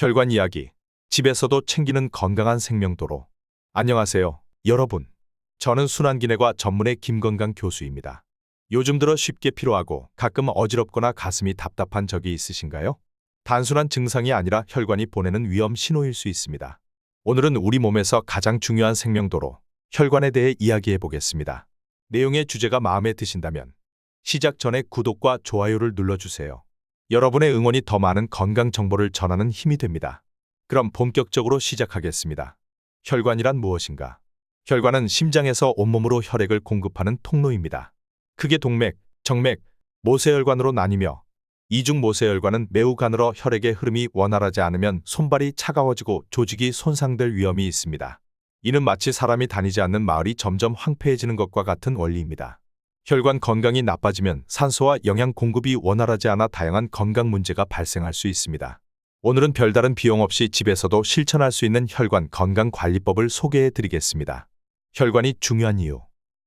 혈관 이야기. 집에서도 챙기는 건강한 생명도로. 안녕하세요, 여러분. 저는 순환기내과 전문의 김건강 교수입니다. 요즘 들어 쉽게 피로하고 가끔 어지럽거나 가슴이 답답한 적이 있으신가요? 단순한 증상이 아니라 혈관이 보내는 위험 신호일 수 있습니다. 오늘은 우리 몸에서 가장 중요한 생명도로 혈관에 대해 이야기해 보겠습니다. 내용의 주제가 마음에 드신다면 시작 전에 구독과 좋아요를 눌러주세요. 여러분의 응원이 더 많은 건강 정보를 전하는 힘이 됩니다. 그럼 본격적으로 시작하겠습니다. 혈관이란 무엇인가? 혈관은 심장에서 온몸으로 혈액을 공급하는 통로입니다. 크게 동맥, 정맥, 모세혈관으로 나뉘며 이중 모세혈관은 매우 가늘어 혈액의 흐름이 원활하지 않으면 손발이 차가워지고 조직이 손상될 위험이 있습니다. 이는 마치 사람이 다니지 않는 마을이 점점 황폐해지는 것과 같은 원리입니다. 혈관 건강이 나빠지면 산소와 영양 공급이 원활하지 않아 다양한 건강 문제가 발생할 수 있습니다. 오늘은 별다른 비용 없이 집에서도 실천할 수 있는 혈관 건강 관리법을 소개해 드리겠습니다. 혈관이 중요한 이유.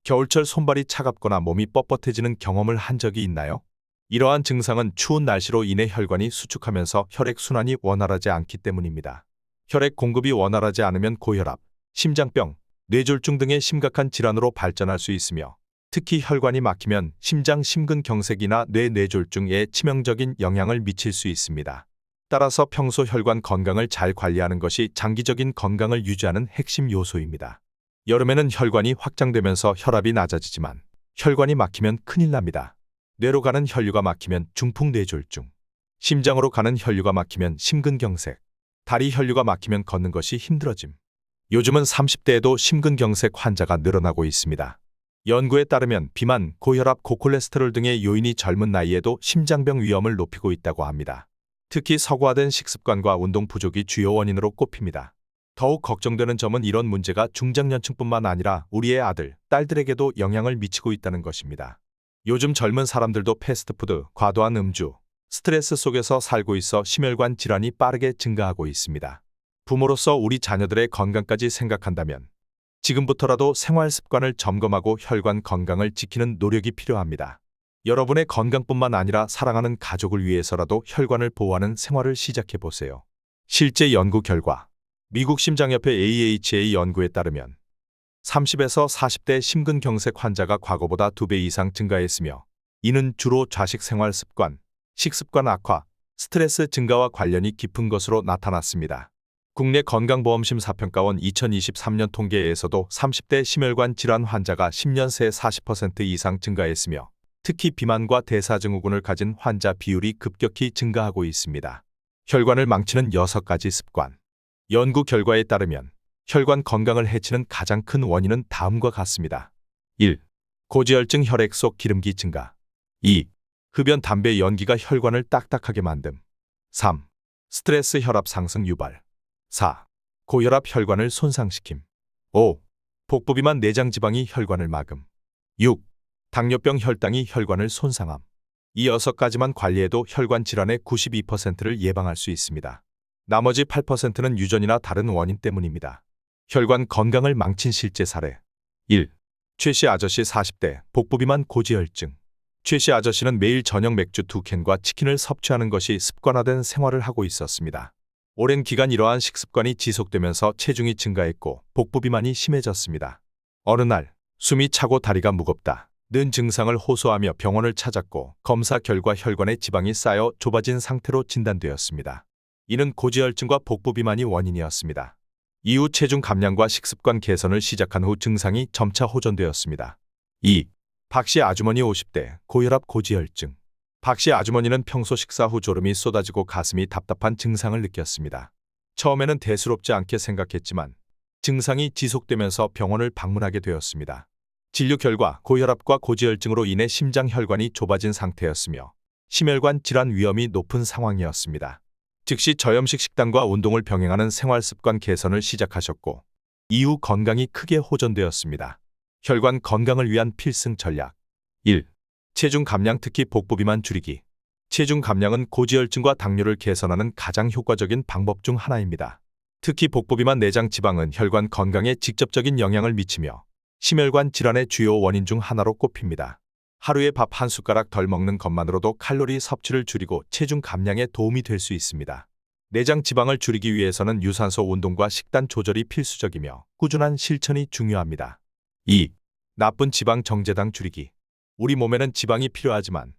겨울철 손발이 차갑거나 몸이 뻣뻣해지는 경험을 한 적이 있나요? 이러한 증상은 추운 날씨로 인해 혈관이 수축하면서 혈액 순환이 원활하지 않기 때문입니다. 혈액 공급이 원활하지 않으면 고혈압, 심장병, 뇌졸중 등의 심각한 질환으로 발전할 수 있으며 특히 혈관이 막히면 심장 심근경색이나 뇌 뇌졸중에 치명적인 영향을 미칠 수 있습니다. 따라서 평소 혈관 건강을 잘 관리하는 것이 장기적인 건강을 유지하는 핵심 요소입니다. 여름에는 혈관이 확장되면서 혈압이 낮아지지만 혈관이 막히면 큰일 납니다. 뇌로 가는 혈류가 막히면 중풍 뇌졸중, 심장으로 가는 혈류가 막히면 심근경색, 다리 혈류가 막히면 걷는 것이 힘들어짐. 요즘은 30대에도 심근경색 환자가 늘어나고 있습니다. 연구에 따르면 비만, 고혈압, 고콜레스테롤 등의 요인이 젊은 나이에도 심장병 위험을 높이고 있다고 합니다. 특히 서구화된 식습관과 운동 부족이 주요 원인으로 꼽힙니다. 더욱 걱정되는 점은 이런 문제가 중장년층뿐만 아니라 우리의 아들, 딸들에게도 영향을 미치고 있다는 것입니다. 요즘 젊은 사람들도 패스트푸드, 과도한 음주, 스트레스 속에서 살고 있어 심혈관 질환이 빠르게 증가하고 있습니다. 부모로서 우리 자녀들의 건강까지 생각한다면 지금부터라도 생활 습관을 점검하고 혈관 건강을 지키는 노력이 필요합니다. 여러분의 건강뿐만 아니라 사랑하는 가족을 위해서라도 혈관을 보호하는 생활을 시작해 보세요. 실제 연구 결과 미국 심장협회 AHA 연구에 따르면 30에서 40대 심근경색 환자가 과거보다 2배 이상 증가했으며 이는 주로 좌식 생활 습관, 식습관 악화, 스트레스 증가와 관련이 깊은 것으로 나타났습니다. 국내 건강보험심 사평가원 2023년 통계에서도 30대 심혈관 질환 환자가 10년 새 40% 이상 증가했으며 특히 비만과 대사증후군을 가진 환자 비율이 급격히 증가하고 있습니다. 혈관을 망치는 6가지 습관. 연구 결과에 따르면 혈관 건강을 해치는 가장 큰 원인은 다음과 같습니다. 1. 고지혈증 혈액 속 기름기 증가. 2. 흡연 담배 연기가 혈관을 딱딱하게 만듦. 3. 스트레스 혈압 상승 유발. 4. 고혈압 혈관을 손상시킴. 5. 복부비만 내장 지방이 혈관을 막음. 6. 당뇨병 혈당이 혈관을 손상함. 이 6가지만 관리해도 혈관 질환의 92%를 예방할 수 있습니다. 나머지 8%는 유전이나 다른 원인 때문입니다. 혈관 건강을 망친 실제 사례 1. 최씨 아저씨 40대 복부비만 고지혈증 최씨 아저씨는 매일 저녁 맥주 2캔과 치킨을 섭취하는 것이 습관화된 생활을 하고 있었습니다. 오랜 기간 이러한 식습관이 지속되면서 체중이 증가했고 복부비만이 심해졌습니다. 어느 날 숨이 차고 다리가 무겁다. 는 증상을 호소하며 병원을 찾았고 검사 결과 혈관에 지방이 쌓여 좁아진 상태로 진단되었습니다. 이는 고지혈증과 복부비만이 원인이었습니다. 이후 체중 감량과 식습관 개선을 시작한 후 증상이 점차 호전되었습니다. 2. 박씨 아주머니 50대 고혈압 고지혈증 박씨 아주머니는 평소 식사 후 졸음이 쏟아지고 가슴이 답답한 증상을 느꼈습니다. 처음에는 대수롭지 않게 생각했지만 증상이 지속되면서 병원을 방문하게 되었습니다. 진료 결과 고혈압과 고지혈증으로 인해 심장 혈관이 좁아진 상태였으며 심혈관 질환 위험이 높은 상황이었습니다. 즉시 저염식 식단과 운동을 병행하는 생활 습관 개선을 시작하셨고 이후 건강이 크게 호전되었습니다. 혈관 건강을 위한 필승 전략 1. 체중 감량 특히 복부비만 줄이기. 체중 감량은 고지혈증과 당뇨를 개선하는 가장 효과적인 방법 중 하나입니다. 특히 복부비만 내장 지방은 혈관 건강에 직접적인 영향을 미치며 심혈관 질환의 주요 원인 중 하나로 꼽힙니다. 하루에 밥 한 숟가락 덜 먹는 것만으로도 칼로리 섭취를 줄이고 체중 감량에 도움이 될 수 있습니다. 내장 지방을 줄이기 위해서는 유산소 운동과 식단 조절이 필수적이며 꾸준한 실천이 중요합니다. 2. 나쁜 지방 정제당 줄이기. 우리 몸에는 지방이 필요하지만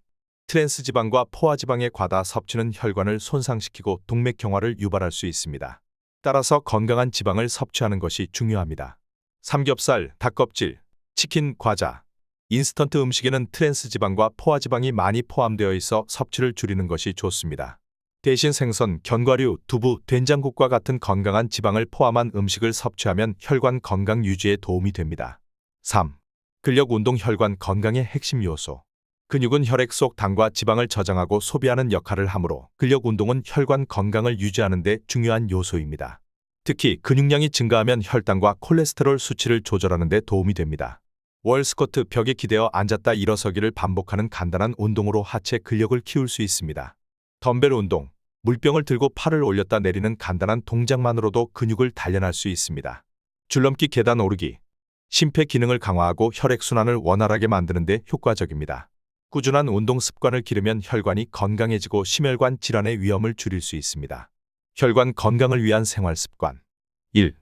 트랜스 지방과 포화 지방의 과다 섭취는 혈관을 손상시키고 동맥 경화를 유발할 수 있습니다. 따라서 건강한 지방을 섭취하는 것이 중요합니다. 삼겹살, 닭껍질, 치킨, 과자, 인스턴트 음식에는 트랜스 지방과 포화 지방이 많이 포함되어 있어 섭취를 줄이는 것이 좋습니다. 대신 생선, 견과류, 두부, 된장국과 같은 건강한 지방을 포함한 음식을 섭취하면 혈관 건강 유지에 도움이 됩니다. 3. 근력 운동 혈관 건강의 핵심 요소. 근육은 혈액 속 당과 지방을 저장하고 소비하는 역할을 하므로 근력 운동은 혈관 건강을 유지하는 데 중요한 요소입니다. 특히 근육량이 증가하면 혈당과 콜레스테롤 수치를 조절하는 데 도움이 됩니다. 월 스쿼트 벽에 기대어 앉았다 일어서기를 반복하는 간단한 운동으로 하체 근력을 키울 수 있습니다. 덤벨 운동, 물병을 들고 팔을 올렸다 내리는 간단한 동작만으로도 근육을 단련할 수 있습니다. 줄넘기 계단 오르기, 심폐 기능을 강화하고 혈액순환을 원활하게 만드는 데 효과적입니다. 꾸준한 운동 습관을 기르면 혈관이 건강해지고 심혈관 질환의 위험을 줄일 수 있습니다. 혈관 건강을 위한 생활 습관 1.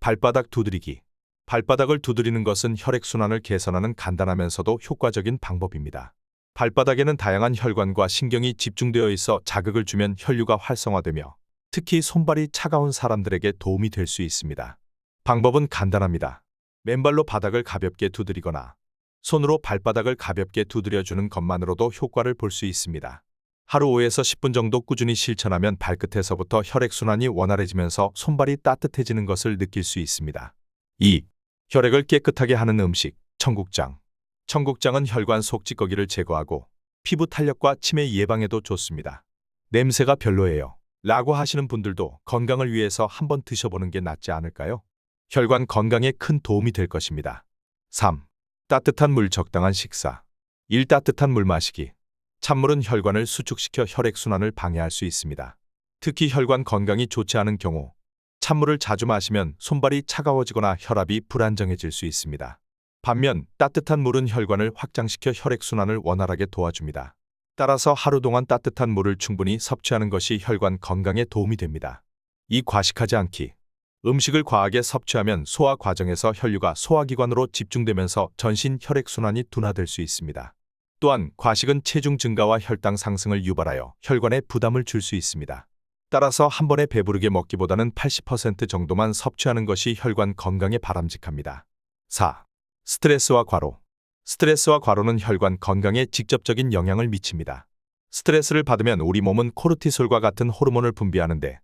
발바닥 두드리기 발바닥을 두드리는 것은 혈액순환을 개선하는 간단하면서도 효과적인 방법입니다. 발바닥에는 다양한 혈관과 신경이 집중되어 있어 자극을 주면 혈류가 활성화되며 특히 손발이 차가운 사람들에게 도움이 될 수 있습니다. 방법은 간단합니다. 맨발로 바닥을 가볍게 두드리거나 손으로 발바닥을 가볍게 두드려주는 것만으로도 효과를 볼 수 있습니다. 하루 5에서 10분 정도 꾸준히 실천하면 발끝에서부터 혈액순환이 원활해지면서 손발이 따뜻해지는 것을 느낄 수 있습니다. 2. 혈액을 깨끗하게 하는 음식, 청국장. 청국장은 혈관 속 찌꺼기를 제거하고 피부 탄력과 치매 예방에도 좋습니다. 냄새가 별로예요. 라고 하시는 분들도 건강을 위해서 한번 드셔보는 게 낫지 않을까요? 혈관 건강에 큰 도움이 될 것입니다. 3. 따뜻한 물 적당한 식사. 1. 따뜻한 물 마시기. 찬물은 혈관을 수축시켜 혈액순환을 방해할 수 있습니다. 특히 혈관 건강이 좋지 않은 경우 찬물을 자주 마시면 손발이 차가워지거나 혈압이 불안정해질 수 있습니다. 반면 따뜻한 물은 혈관을 확장시켜 혈액순환을 원활하게 도와줍니다. 따라서 하루 동안 따뜻한 물을 충분히 섭취하는 것이 혈관 건강에 도움이 됩니다. 이 과식하지 않기. 음식을 과하게 섭취하면 소화 과정에서 혈류가 소화기관으로 집중되면서 전신 혈액순환이 둔화될 수 있습니다. 또한 과식은 체중 증가와 혈당 상승을 유발하여 혈관에 부담을 줄 수 있습니다. 따라서 한 번에 배부르게 먹기보다는 80% 정도만 섭취하는 것이 혈관 건강에 바람직합니다. 4. 스트레스와 과로. 스트레스와 과로는 혈관 건강에 직접적인 영향을 미칩니다. 스트레스를 받으면 우리 몸은 코르티솔과 같은 호르몬을 분비하는데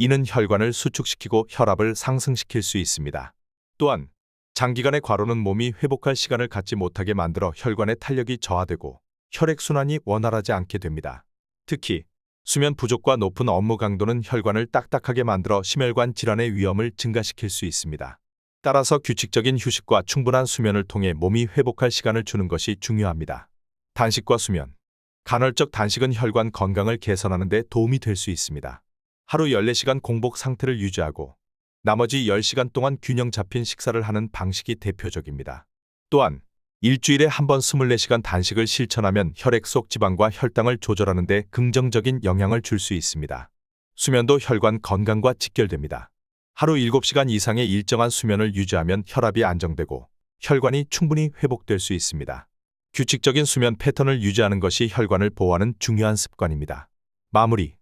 이는 혈관을 수축시키고 혈압을 상승시킬 수 있습니다. 또한 장기간의 과로는 몸이 회복할 시간을 갖지 못하게 만들어 혈관의 탄력이 저하되고 혈액순환이 원활하지 않게 됩니다. 특히 수면 부족과 높은 업무 강도는 혈관을 딱딱하게 만들어 심혈관 질환의 위험을 증가시킬 수 있습니다. 따라서 규칙적인 휴식과 충분한 수면을 통해 몸이 회복할 시간을 주는 것이 중요합니다. 단식과 수면. 간헐적 단식은 혈관 건강을 개선하는 데 도움이 될 수 있습니다. 하루 14시간 공복 상태를 유지하고 나머지 10시간 동안 균형 잡힌 식사를 하는 방식이 대표적입니다. 또한 일주일에 한 번 24시간 단식을 실천하면 혈액 속 지방과 혈당을 조절하는 데 긍정적인 영향을 줄 수 있습니다. 수면도 혈관 건강과 직결됩니다. 하루 7시간 이상의 일정한 수면을 유지하면 혈압이 안정되고 혈관이 충분히 회복될 수 있습니다. 규칙적인 수면 패턴을 유지하는 것이 혈관을 보호하는 중요한 습관입니다. 마무리.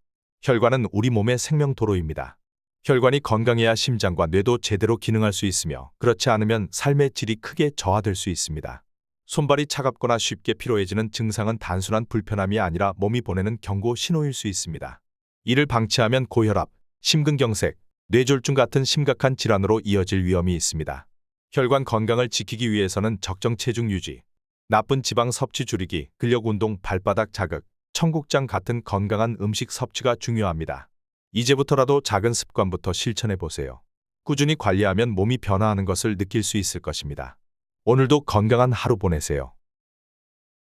혈관은 우리 몸의 생명도로입니다. 혈관이 건강해야 심장과 뇌도 제대로 기능할 수 있으며 그렇지 않으면 삶의 질이 크게 저하될 수 있습니다. 손발이 차갑거나 쉽게 피로해지는 증상은 단순한 불편함이 아니라 몸이 보내는 경고 신호일 수 있습니다. 이를 방치하면 고혈압, 심근경색, 뇌졸중 같은 심각한 질환으로 이어질 위험이 있습니다. 혈관 건강을 지키기 위해서는 적정 체중 유지, 나쁜 지방 섭취 줄이기, 근력 운동, 발바닥 자극, 청국장 같은 건강한 음식 섭취가 중요합니다. 이제부터라도 작은 습관부터 실천해 보세요. 꾸준히 관리하면 몸이 변화하는 것을 느낄 수 있을 것입니다. 오늘도 건강한 하루 보내세요.